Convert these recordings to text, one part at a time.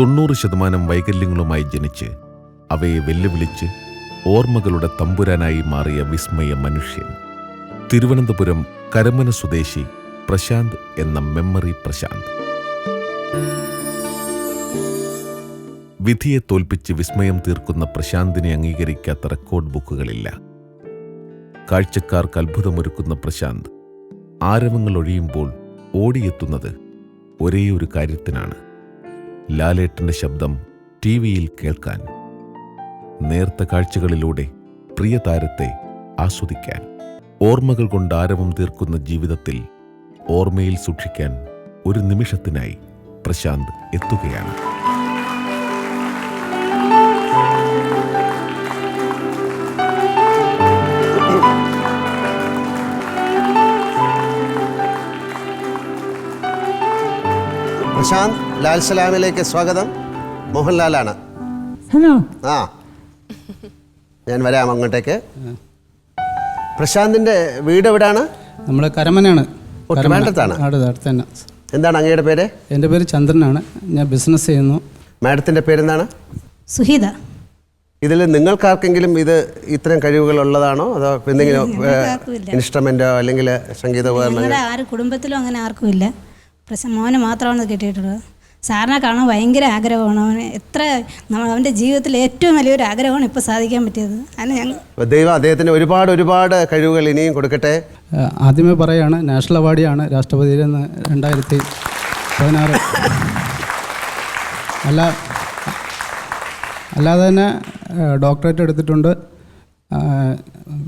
തൊണ്ണൂറ് ശതമാനം വൈകല്യങ്ങളുമായി ജനിച്ച് അവയെ വെല്ലുവിളിച്ച് ഓർമ്മകളുടെ തമ്പുരാനായി മാറിയ വിസ്മയ മനുഷ്യൻ. തിരുവനന്തപുരം കരമന സ്വദേശി പ്രശാന്ത് എന്ന മെമ്മറി പ്രശാന്ത്. വിധിയെ തോൽപ്പിച്ച് വിസ്മയം തീർക്കുന്ന പ്രശാന്തിനെ അംഗീകരിക്കാത്ത റെക്കോർഡ് ബുക്കുകളില്ല. കാഴ്ചക്കാർക്ക് അത്ഭുതമൊരുക്കുന്ന പ്രശാന്ത് ആരവങ്ങൾ ഒഴിയുമ്പോൾ ഓടിയെത്തുന്നത് ഒരേ ഒരു കാര്യത്തിനാണ്. ലാലേട്ടന്റെ ശബ്ദം ടി വിയിൽ കേൾക്കാൻ. നേർത്ത കാഴ്ചകളിലൂടെ പ്രിയ താരത്തെ ആസ്വദിക്കാൻ. ഓർമ്മകൾ കൊണ്ട് ആരവം തീർക്കുന്ന ജീവിതത്തിൽ ഓർമ്മയിൽ സൂക്ഷിക്കാൻ ഒരു നിമിഷത്തിനായി പ്രശാന്ത് എത്തുകയാണ്. പ്രശാന്ത് ലാൽ സലാമിലേക്ക് സ്വാഗതം. മോഹൻലാലാണ്. ഹലോ. ആ. ഞാൻ വരാം അങ്ങോട്ടേക്ക്. പ്രശാന്തിന്റെ വീട് എവിടാണ്? നമ്മൾ കരമനാണ് ട്രിവാൻഡ്രത്താണ്? അടുത്ത് തന്നെ. എന്താണ് അങ്ങയുടെ പേര്? എന്റെ പേര് ചന്ദ്രനാണ്. ഞാൻ ബിസിനസ് ചെയ്യുന്നു. മാഡത്തിന്റെ പേരെന്താണ്? സുഹിത ഇതിൽ നിങ്ങൾക്കാർക്കെങ്കിലും ഇത് ഇത്തരം കഴിവുകൾ ഉള്ളതാണോ? അതോ എന്തെങ്കിലും. ഇൻസ്ട്രുമെന്റോ അല്ലെങ്കിൽ സംഗീത ഉപകരണങ്ങളോ കുടുംബത്തിലും അങ്ങനെ ആർക്കും ഇല്ല. പക്ഷെ മോനെ മാത്രമാണ് കിട്ടിയിട്ടുള്ളത്. സാറിനെ കാണാൻ ഭയങ്കര ആഗ്രഹമാണ്. അവന് എത്ര നമ്മൾ അവന്റെ ജീവിതത്തിൽ ഏറ്റവും വലിയൊരു ആഗ്രഹമാണ് ഇപ്പോൾ സാധിക്കാൻ പറ്റിയത്. അതിന് ഞങ്ങൾ ദൈവം അദ്ദേഹത്തിന് ഒരുപാട് ഒരുപാട് കഴിവുകൾ ഇനിയും കൊടുക്കട്ടെ. ആദ്യമേ പറയുകയാണ് നാഷണൽ അവാർഡിയാണ് രാഷ്ട്രപതിയിൽ നിന്ന് രണ്ടായിരത്തി പതിനാറ്. അല്ല അല്ലാതെ തന്നെ ഡോക്ടറേറ്റ് എടുത്തിട്ടുണ്ട്.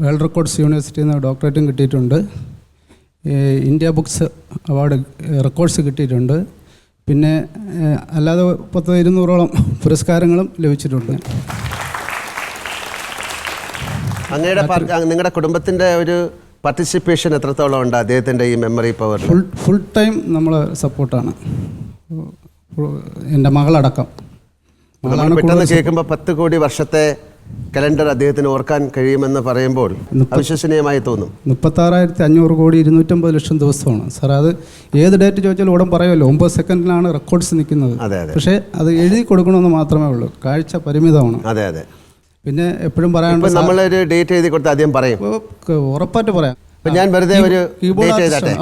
വേൾഡ് റെക്കോർഡ്സ് യൂണിവേഴ്സിറ്റിയിൽ നിന്ന് ഡോക്ടറേറ്റും കിട്ടിയിട്ടുണ്ട്. ഇന്ത്യ ബുക്സ് അവാർഡ് റെക്കോർഡ്സ് കിട്ടിയിട്ടുണ്ട്. പിന്നെ അല്ലാതെ പത്ത് ഇരുന്നൂറോളം പുരസ്കാരങ്ങളും ലഭിച്ചിട്ടുണ്ട്. അങ്ങയുടെ നിങ്ങളുടെ കുടുംബത്തിന്റെ ഒരു പാർട്ടിസിപ്പേഷൻ എത്രത്തോളം ഉണ്ട് അദ്ദേഹത്തിന്റെ ഈ memory power full full time നമ്മൾ സപ്പോർട്ടാണ് എന്റെ മകളടക്കം. പെട്ടെന്ന് കേൾക്കുമ്പോൾ പത്ത് കോടി വർഷത്തെ കലണ്ടർ അദ്ദേഹത്തിന് ഓർക്കാൻ കഴിയുമെന്ന് പറയുമ്പോൾ അവിശ്വസനീയമായി തോന്നും. മുപ്പത്താറായിരത്തി അഞ്ഞൂറ് കോടി ഇരുന്നൂറ്റമ്പത് ലക്ഷം ദിവസമാണ്. സാർ അത് ഏത് ഡേറ്റ് ചോദിച്ചാലും ഉടൻ പറയുമല്ലോ. ഒമ്പത് സെക്കൻഡിലാണ് റെക്കോർഡ്സ് നിൽക്കുന്നത്. പക്ഷേ അത് എഴുതി കൊടുക്കണമെന്ന് മാത്രമേ ഉള്ളൂ. കാഴ്ച പരിമിതമാണ്. അതെ അതെ. പിന്നെ എപ്പോഴും പറയാനുള്ള പറയാനുണ്ട് നമ്മളൊരു ഡേറ്റ് എഴുതി കൊടുത്ത് ആദ്യം പറയും. ഉറപ്പായിട്ട് പറയാം. ഞാൻ വെറുതെ ഒരു ഡേറ്റ് എഴുതട്ടെ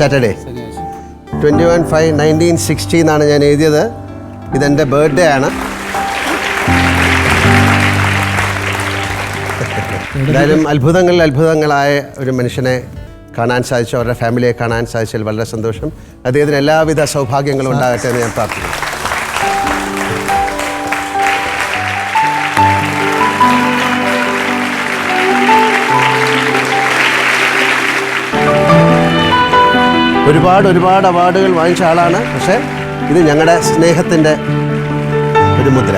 Saturday twenty one five nineteen sixty എന്നാണ് ഞാൻ എഴുതിയത്. ഇതെന്റെ ബർത്ത്ഡേ ആണ്. എന്തായാലും അത്ഭുതങ്ങളിൽ അത്ഭുതങ്ങളായ ഒരു മനുഷ്യനെ കാണാൻ സാധിച്ചു. അവരുടെ ഫാമിലിയെ കാണാൻ സാധിച്ചതിൽ വളരെ സന്തോഷം. അദ്ദേഹത്തിന് എല്ലാവിധ സൗഭാഗ്യങ്ങളും ഉണ്ടാകട്ടെ എന്ന് ഞാൻ പ്രാർത്ഥിക്കുന്നു. ഒരുപാട് ഒരുപാട് അവാർഡുകൾ വാങ്ങിച്ച ആളാണ്. പക്ഷേ ഇത് ഞങ്ങളുടെ സ്നേഹത്തിന്റെ ഒരു മുദ്ര.